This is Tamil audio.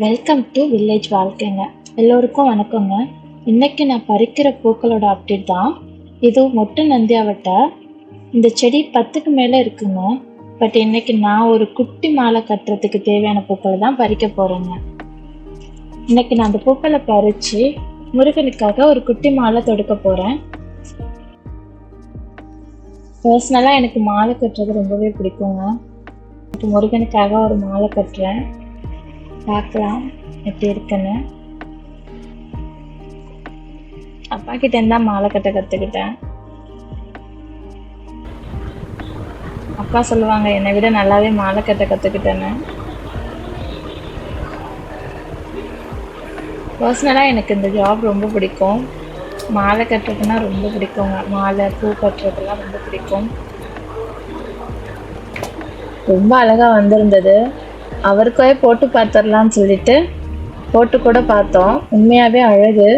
Welcome to village வாழ்க்கைங்க. எல்லோருக்கும் வணக்கங்க. இன்னைக்கு நான் பறிக்கிற பூக்களோட அப்டேட் தான். இது மொட்டு நந்தியாவட்ட. இந்த செடி பத்துக்கு மேலே இருக்குங்க. பட் இன்னைக்கு நான் ஒரு குட்டி மாலை கட்டுறதுக்கு தேவையான பூக்களை தான் பறிக்க போகிறேங்க இன்னைக்கு நான் அந்த பூக்களை பறித்து முருகனுக்காக ஒரு குட்டி மாலை தொடுக்க போகிறேன் பர்சனலாக எனக்கு மாலை கட்டுறது ரொம்பவே பிடிக்குங்க. எனக்கு முருகனுக்காக ஒரு மாலை கட்டுறேன். பார்க்கலாம். எப்படி இருக்குன்னு. அப்பா கிட்ட இருந்தா மாலை கட்ட கற்றுக்கிட்டேன் அப்பா சொல்லுவாங்க என்னை விட நல்லாவே மாலை கட்ட கற்றுக்கிட்டேன்னு பர்சனலாக எனக்கு இந்த ஜாப் ரொம்ப பிடிக்கும். மாலை கட்டுறதுன்னா ரொம்ப பிடிக்குங்க மாலை பூ கட்டுறதுலாம் ரொம்ப பிடிக்கும். ரொம்ப அழகாக வந்திருந்தது. அவருக்கே போட்டு பார்த்துடலான்னு சொல்லிட்டு போட்டு கூட பார்த்தோம். உண்மையாகவே அழகு.